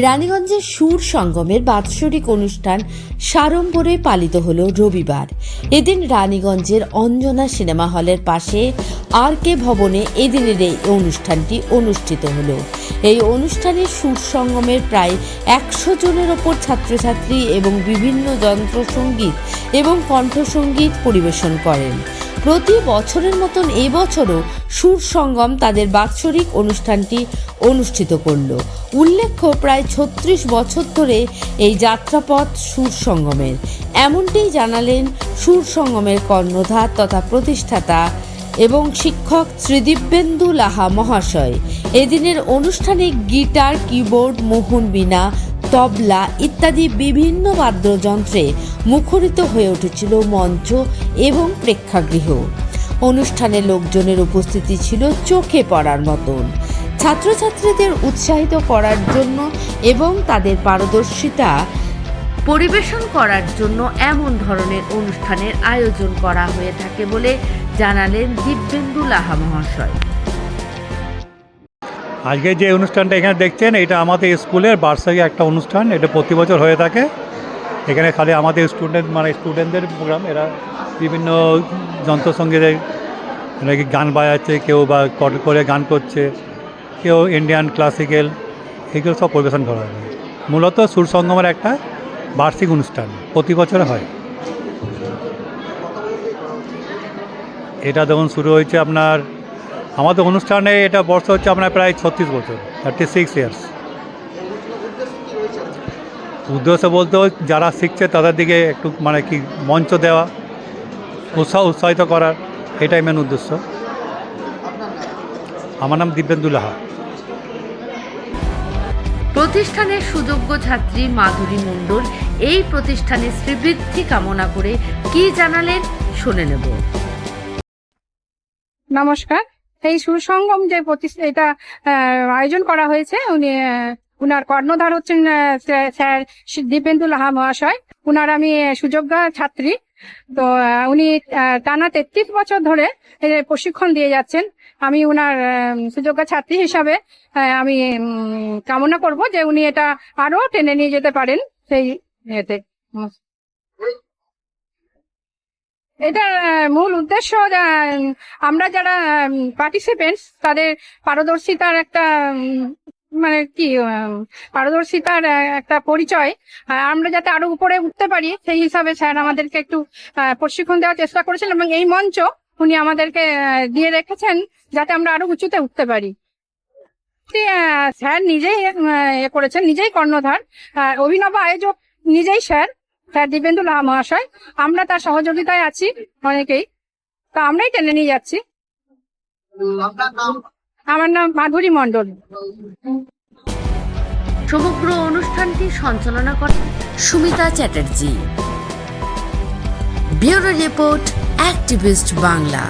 রানীগঞ্জের সুর সঙ্গমের বাৎসরিক অনুষ্ঠান সাড়ম্বরে পালিত হল রবিবার। এদিন রানীগঞ্জের অঞ্জনা সিনেমা হলের পাশে আর কে ভবনে এদিনের এই অনুষ্ঠানটি অনুষ্ঠিত হল। এই অনুষ্ঠানে সুর সঙ্গমের প্রায় একশো জনের ওপর ছাত্রছাত্রী এবং বিভিন্ন যন্ত্রসঙ্গীত এবং কণ্ঠসঙ্গীত পরিবেশন করেন। প্রতি বছরের মতন এবছরও সুর সঙ্গম তাদের বাৎসরিক অনুষ্ঠানটি অনুষ্ঠিত করল। উল্লেখ্য, প্রায় ছত্রিশ বছর ধরে এই যাত্রাপথ সুর সঙ্গমের। এমনটিই জানালেন সুর সঙ্গমের কর্ণধার তথা প্রতিষ্ঠাতা এবং শিক্ষক শ্রীদিব্যেন্দু লাহা মহাশয়। এদিনের অনুষ্ঠানে গিটার, কিবোর্ড, মোহন বীণা তবলা ইত্যাদি বিভিন্ন বাদ্যযন্ত্রে মুখরিত হয়ে উঠেছিল মঞ্চ এবং প্রেক্ষাগৃহ। অনুষ্ঠানে লোকজনের উপস্থিতি ছিল চোখে পড়ার মতন। ছাত্রছাত্রীদের উৎসাহিত করার জন্য এবং তাদের পারদর্শিতা পরিবেশন করার জন্য এমন ধরনের অনুষ্ঠানের আয়োজন করা হয়ে থাকে বলে জানালেন দিব্যেন্দু লাহা মহাশয়। আজকে যে অনুষ্ঠানটা এখানে দেখছেন, এটা আমাদের স্কুলের বার্ষিক একটা অনুষ্ঠান। এটা প্রতি বছর হয়ে থাকে। এখানে খালি আমাদের স্টুডেন্ট মানে স্টুডেন্টদের প্রোগ্রাম এরা বিভিন্ন যন্ত্রসঙ্গীতের নাকি গান বাজাচ্ছে, কেউ বা কট করে গান করছে, কেউ ইন্ডিয়ান ক্লাসিক্যাল এগুলো সব পরিবেশন করা হয়। মূলত সুর সঙ্গমের একটা বার্ষিক অনুষ্ঠান, প্রতি বছর হয়। এটা যখন শুরু হয়েছে আপনার আমাদের অনুষ্ঠানে এটা বর্ষ হচ্ছে আপনার প্রায় ছত্রিশ বছর থার্টি সিক্স ইয়ার্স উদ্দেশ্য বলতে যারা শিখছে তাদের দিকে একটু মানে কি মঞ্চ দেওয়া উৎসাহ উৎসাহিত করার এটাই মেন উদ্দেশ্য। আমার নাম দিব্যেন্দু লাহা। প্রতিষ্ঠানের সুযোগ্য ছাত্রী মাধুরী মণ্ডল এই প্রতিষ্ঠানের শ্রীবৃদ্ধি কামনা করে কি জানালেন শুনে নেব। নমস্কার। এই সুসঙ্গম যে এটা আয়োজন করা হয়েছে, উনি উনার কর্ণধার হচ্ছেন স্যার দীপেন্দু লাহা মহাশয়। উনার আমি সুযোগ্য ছাত্রী। তো উনি টানা তেত্রিশ বছর ধরে প্রশিক্ষণ দিয়ে যাচ্ছেন। আমি উনার সুযোগ্য ছাত্রী হিসাবে আমি কামনা করব যে উনি এটা আরও টেনে নিয়ে যেতে পারেন সেই এতে। এটা মূল উদ্দেশ্য আমরা যারা পার্টিসিপেন্টস তাদের পারদর্শিতার একটা মানে কি পারদর্শিতার একটা পরিচয়। আমরা যাতে আরও উপরে উঠতে পারি, সেই হিসাবে স্যার আমাদেরকে একটু প্রশিক্ষণ দেওয়ার চেষ্টা করেছেন এবং এই মঞ্চ উনি আমাদেরকে দিয়ে রেখেছেন যাতে আমরা আরও উঁচুতে উঠতে পারি। স্যার নিজেই করেছেন, নিজেই কর্ণধার। অভিনব আয়োজক নিজেই স্যার। স্যার দিবেন্দু লাহা মহাশয়, আমরা তার সহযোগিতায় আছি অনেকেই। তো আমরাই টেনে নিয়ে যাচ্ছি। আমার নাম মাধুরী মন্ডল সমগ্র অনুষ্ঠানটি সঞ্চালনা করেন Sumita Chatterjee. Bureau report, activist Bangla.